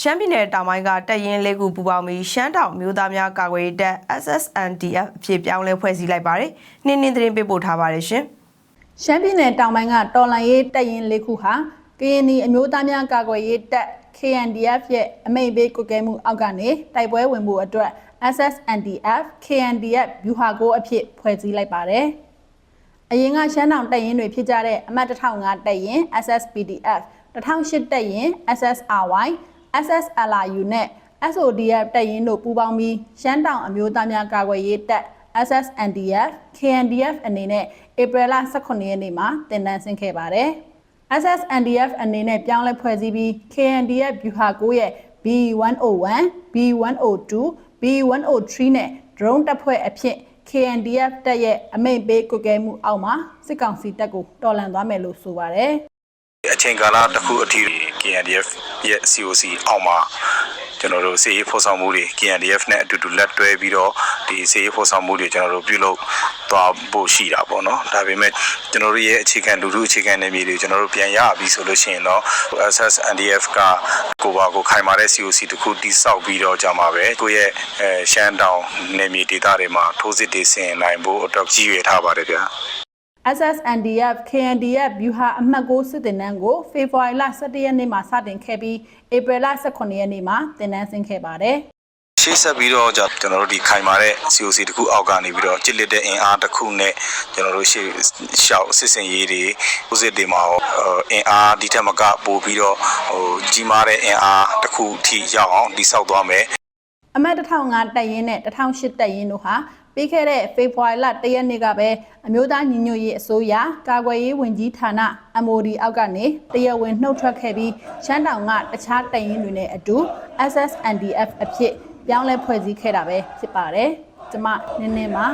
ရှမ်းပြည်နယ်တောင်ပိုင်းကတပ်ရင်းလေးခုပူးပေါင်းပြီးရှမ်းတောင်မျိုးသားများကာကွယ်ရေးတပ် SSNDF အဖြစ်ပြောင်းလဲဖွဲ့စည်းလိုက်ပါတယ်။နှင်းနှင်းသတင်းပေးပို့ထားပါတယ်ရှင်။ရှမ်းပြည်နယ်တောင်ပိုင်းကတော်လန်ရေးတပ်ရင်းလေးခုဟာကရင်နီအမျိုးသားများကာကွယ်ရေးတပ် KNDF ရဲ့အမိန့်ပေးကွပ်ကဲမှုအောက်ကနေတိုက်ပွဲဝင်မှုအတွက် SSNDF KNDF ဗျူဟာကိုအဖြစ်ဖွဲ့စည်းလိုက်ပါတယ်။အရင်ကရှမ်းတောင်တပ်ရင်းတွေဖြစ်ကြတဲ့အမှတ်1005တပ်ရင်း SSPDF 1008တပ်ရင်း SSRY SSLRU နဲ့ SODF တပ်ရင်းတို့ပူးပေါင်းပြီးရှမ်းတောင်အမျိုးသားများကာကွယ်ရေးတပ် SSNDF KNDF အနေနဲ့ဧပြီလ18ရက်နေ့မှာတင်နန်းဆင်းခဲ့ပါတယ်။ SSNDF အနေနဲ့ပြောင်းလဲဖွဲ့စည်းပြီး KNDF ဗျူဟာ9ရဲ့ B101 B102 B103 နဲ့ drone တပ်ဖွဲ့အဖြစ် KNDF တပ်ရဲ့အမိန့်ပေးကွပ်ကဲမှုအောက်မှာစစ်ကောင်စီတပ်ကိုတော်လှန်သွားမယ်လို့ဆိုပါတယ်။အချိန်ကာလတစ်ခုအထိ KNDF ရဲ့ COC အောက်မှာကျွန်တော်တို့စီရေးဖော်ဆောင်မှုတွေ KNDF နဲ့အတူတူလက်တွဲပြီးတော့ဒီစီရေးဖော်ဆောင်မှုတွေကျွန်တော်တို့ပြုလုပ်သွားဖို့ရှိတာပေါ့နော်ဒါပေမဲ့ကျွန်တော်တို့ရဲ့အခြေခံလူထုအခြေခံနယ်မြေတွေကျွန်တော်တို့ပြန်ရပြီဆိုလို့ရှိရင်တော့ SSNDF ကကိုပါကိုခိုင်မာတဲ့ COC တစ်ခုတိစောက်ပြီးတော့ကြာမှာပဲကိုယ့်ရဲ့အဲရှမ်းတောင်နယ်မြေဒေသတွေမှာထိုးစစ်တွေဆင်နိုင်ဖို့အတွက်ကြီးရွယ်ထားပါတယ်ဗျာ SSNDF KNDF ဗျူဟာအမှတ်6စစ်တင်နန်းကိုဖေဖော်ဝါရီလ17ရက်နေ့မှာစတင်ခဲ့ပြီးဧပြီလ18ရက်နေ့မှာတင်နန်းဆင်းခဲ့ပါတယ်။ရှေ့ဆက်ပြီးတော့ကျွန်တော်တို့ဒီခိုင်မာတဲ့ COC တခုအောက်ကနေပြီးတော့ကြစ်လက်တဲ့အင်အားတစ်ခုနဲ့ကျွန်တော်တို့ရှေ့ရှောက်စစ်စင်ရေးတွေဥစစ်တွေမှာရောအင်အားဒီထက်မကပို့ပြီးတော့ဟိုကြီးမားတဲ့အင်အားတစ်ခုထိရောက်အောင်တိစောက်သွားမယ် အမတ်1005တပ်ရင်းနဲ့1008တပ်ရင်းတို့ဟာပြီးခဲ့တဲ့ဖေဖော်ဝါရီလ1ရက်နေ့ကပဲအမျိုးသားညီညွတ်ရေးအစိုးရကာကွယ်ရေးဝန်ကြီးဌာန MOD အောက်ကနေတရားဝင်နှုတ်ထွက်ခဲ့ပြီးရှမ်းတောင်ကတခြားတပ်ရင်းတွေနဲ့အတူ SSNDF အဖြစ်ပြောင်းလဲဖွဲ့စည်းခဲ့တာပဲဖြစ်ပါတယ်။ကျမနင်းနေမှာ